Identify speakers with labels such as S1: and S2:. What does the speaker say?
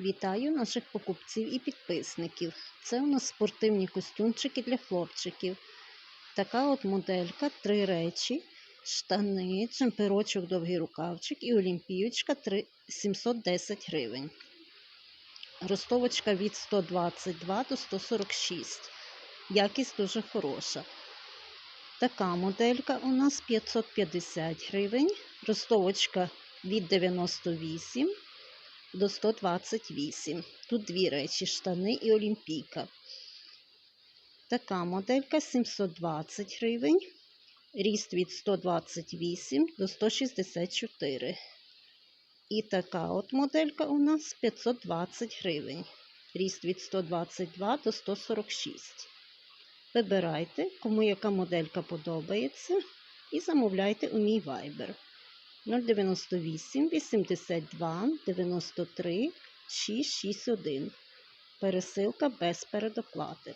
S1: Вітаю наших покупців і підписників. Це у нас спортивні костюмчики для хлопчиків. Така от моделька, три речі, штани, чемперочок, довгий рукавчик і олімпіючка 3 710 гривень. Ростовочка від 122 до 146. Якість дуже хороша. Така моделька у нас 550 гривень. Ростовочка від 98 до 128. Тут дві речі: штани і олімпійка. Така моделька 720 гривень. Ріст від 128 до 164. І така от моделька у нас 520 гривень. Ріст від 122 до 146. Вибирайте, кому яка моделька подобається, і замовляйте у мій Viber 098 82 93 661. Пересилка без передоплати.